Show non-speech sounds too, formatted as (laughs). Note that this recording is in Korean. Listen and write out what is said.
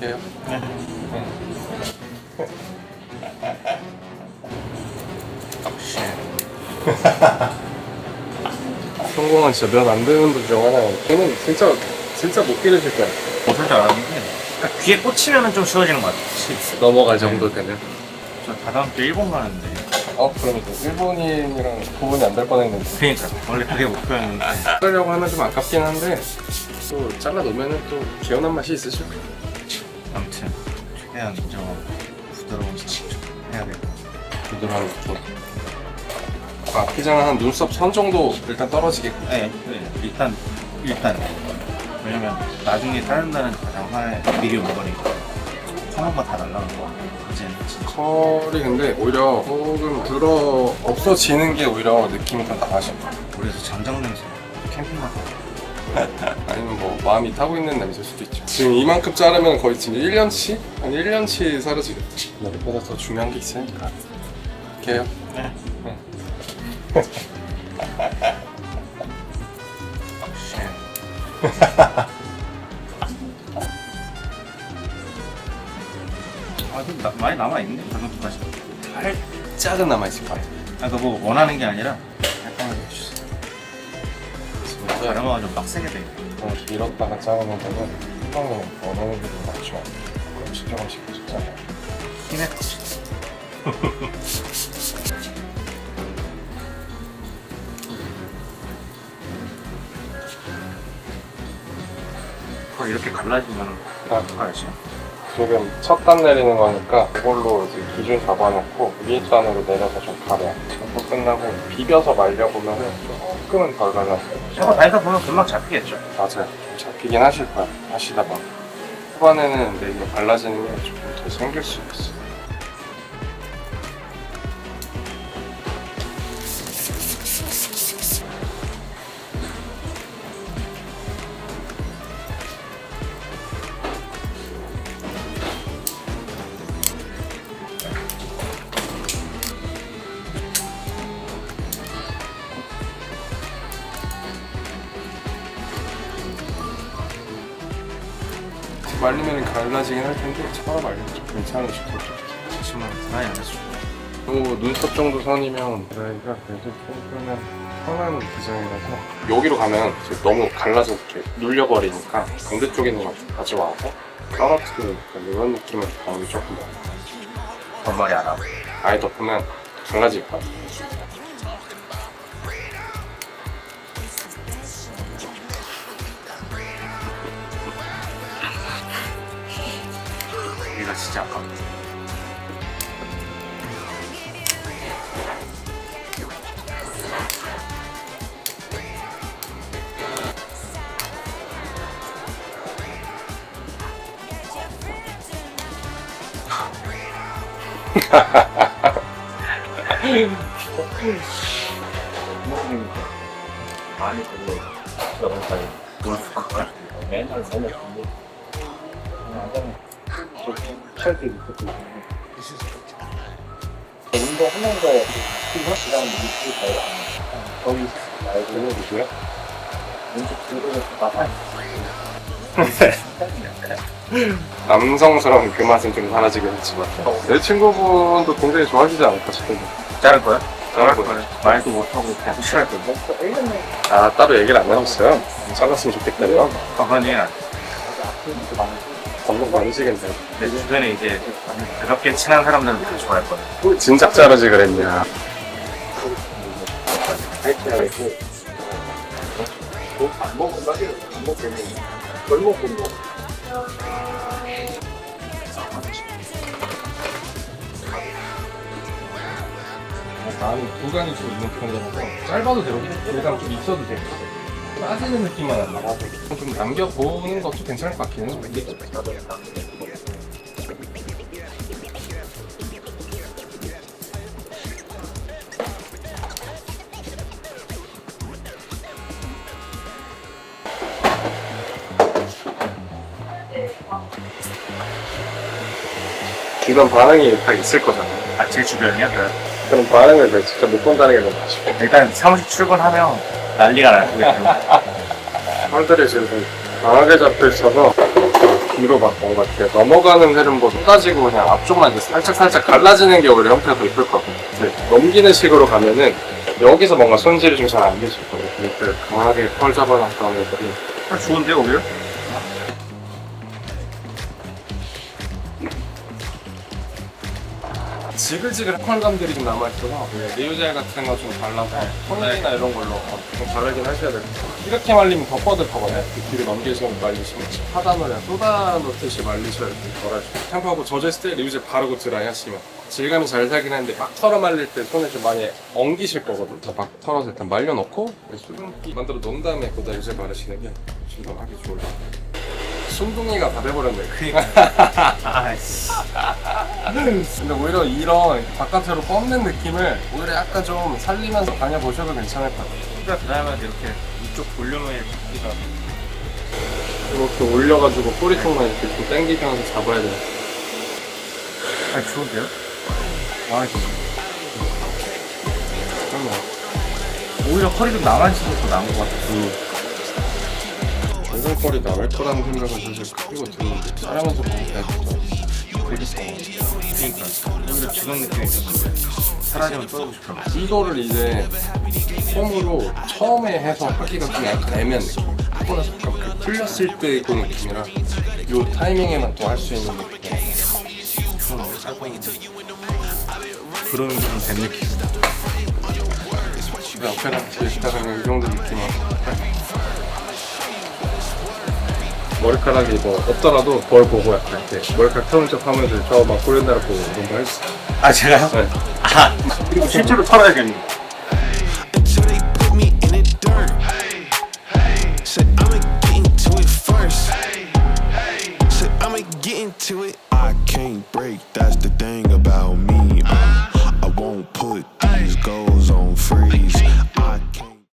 갈게요. (laughs) 성공은 진짜 면 안 되는 분 중 하나예요. 저는 진짜 진짜 못 기르실 거야. 못할 줄 알았는데 그러니까 귀에 꽂히면 좀 쉬워지는 것 같아 넘어갈 정도 되면. 저 다다음 주에 일본 가는데 어 그럼 이제 일본인이랑 구분이 안 될 뻔했는데. 그러니까 원래 그게 목표였는데 자르려고 하면 좀 아깝긴 한데 또 잘라 놓으면은 또 개운한 맛이 있으실 거예요. 아무튼 최대한 좀 부드러운 스틱 좀 해야 돼 부드러운 쪽. 앞기장은 한 눈썹 선 정도 일단 떨어지게. 네, 네, 일단 일단. 왜냐면 나중에 자른다는 가장 화에 미리 온 거니까. 컬러가 다 날라간 거. 이제는 진짜. 컬이 근데 오히려 조금 들어 없어지는 게 오히려 느낌이 더 나아져. 그래서 장장 냄새. 캠핑 가서 (laughs) 아니면 뭐 마음이 타고 있는 냄새일 수도 있죠. 지금 이만큼 자르면 거의 지금 1년치? 한 1년치 사라지겠죠. 그보다 더 중요한 게 있으니까. 이렇게요. 네. 네. (laughs) 아, 좀 나, 많이 남아있네, 그 정도까지. 살짝은 남아있을 것 같아요. 아, 그뭐 원하는 게 아니라 약간 해주세요. 가르마가 좀 빡세게 돼. 좀 길었다가 자르면 되면 게좀 많죠. 그럼 조금씩 계속잖아요. 힘에. 거 이렇게 갈라지면 아, 알지? 지금 첫 단 내리는 거니까 이걸로 이제 기준 잡아놓고 위에 단으로 내려서 좀 가려. 잡고 끝나고 비벼서 말려보면 조금은 덜 갈라져요. 저거 다니다 보면 금방 잡히겠죠? 맞아요. 좀 잡히긴 하실 거야. 하시다 보면. 후반에는 이게 발라지는 게 조금 더 생길 수 있어. 말리면 갈라지긴 할 텐데 차로 말리면 좀 괜찮으실 것 같아요. 지금은 많이 안 했어. 또 눈썹 정도 선이면 드라이가 그래도 조금은 편한 기장이라서 여기로 가면 이제 너무 갈라서 이렇게 눌려버리니까 반대쪽에 있는 걸좀 가져와서 떨어뜨리니까 이런 느낌을 가는 조금 더 반말이 안 하고. 아예 덮으면 갈라질 것 같아요. 진짜 아깝네. 많이 그거 저번 달에 거야. 맨날 맨날 찰때 있었거든요. 운동하면서 그냥 밑으로 가요. 거기 말고 누구야? 왼쪽 뒤로 나가. 남성스러운 그 맛은 좀 사라지긴 했지만 내 친구분도 굉장히 좋아하시지 않을까 싶은데 자를 거야? 자를 거야. 말도 못하고 계속 싫어할 거고. 아 따로 얘기를 안 해줬어요 잘랐으면 좋겠다요 아, 그런 얘기는 안 해. 감동 많으시겠네 내 주변에 이제 그렇게 친한 사람들은 다 좋아할 거야. 진작 자르지 그랬냐 안 먹고 가기를 안 먹겠네. 덜 먹고 뭐. 나는 구간이 좀 있는 편이라서 짧아도 되고 구간 좀 있어도 되고 빠지는 느낌만 안 나고. 좀 남겨보는 것도 괜찮을 것 같긴 해요. 이런 반응이 다 있을 거잖아 아, 제 주변이야? 그런 반응을 진짜 못 본다는 게 너무 아쉽고. 일단 사무실 출근하면 난리가 날 거야. 털들이 지금 강하게 잡혀 있어서 뒤로 막 뭔가 이렇게 넘어가는 흐름보다 쏟아지고 그냥 앞쪽만 이제 살짝 살짝 갈라지는 게 오히려 형태가 더 이쁠 것 같아요. 근데 넘기는 식으로 가면은 여기서 뭔가 손질이 좀 잘 안 되실 거예요. 그러니까 강하게 펄 잡아놨던 애들이 아, 좋은데 오히려? 지글지글 펄감들이 좀 남아있어서 리우젤 같은 거 좀 발라서 톤이나 이런 걸로 어, 좀 바르긴 하셔야 될 것 같아요. 이렇게 말리면 더 뻐득하거든요. 그 뒤로 넘기시고 말리시면 하단을 그냥 쏟아놓듯이 말리셔야 돼. 덜하시고 샴푸하고 젖었을 때 리우젤 바르고 드라이 하시면 질감이 잘 살긴 하는데 막 털어 말릴 때 손에 좀 많이 엉기실 거거든요. 막 털어서 일단 말려놓고 수분기 만들어 놓은 다음에 거기다 유젤 바르시는 게 훨씬 더 하기 좋을 것 같아요. 순둥이가 다 돼버렸네. (laughs) 아이씨. 근데 오히려 이런 바깥으로 뻗는 느낌을 오히려 약간 좀 살리면서 다녀보셔도 괜찮을 것 같아요. 혼자 드라이면 이렇게 이쪽 볼륨을 잡기가 이렇게 올려가지고 꼬리 쪽만 이렇게 좀 당기면서 잡아야 돼요. 아 좋은데요? 아, 진짜. 그럼요. 오히려 컬이 좀 남아있어서 더 나은 것 같아요. 정글거리 나올 거라는 생각은 사실 크고 드는데 촬영에서 보니까 그러니까 오히려 지금 느낌이 좀 사라지면 떠오고 싶어요. 이거를 이제 폼으로 처음에 해서 하기가 좀 약간 애매한 느낌. 하고 나서 약간 그 풀렸을 때그 느낌이라 요 타이밍에만 또 할 수 있는 느낌. 그런 좀된 느낌. 집에 앞에다 뒤에다가 그냥 이 정도 느낌이야. 머리카락이 뭐 없더라도 뭘 보고 약간 이렇게 머리카락 펴는 척 하면서 저막 보고 이런 거 할수 있어. 아 제가요? 네. 아 그리고 실제로 털어야겠네. until they put me in the dirt. Said I'ma get into it first. Said I'ma get into it. I can't break, that's the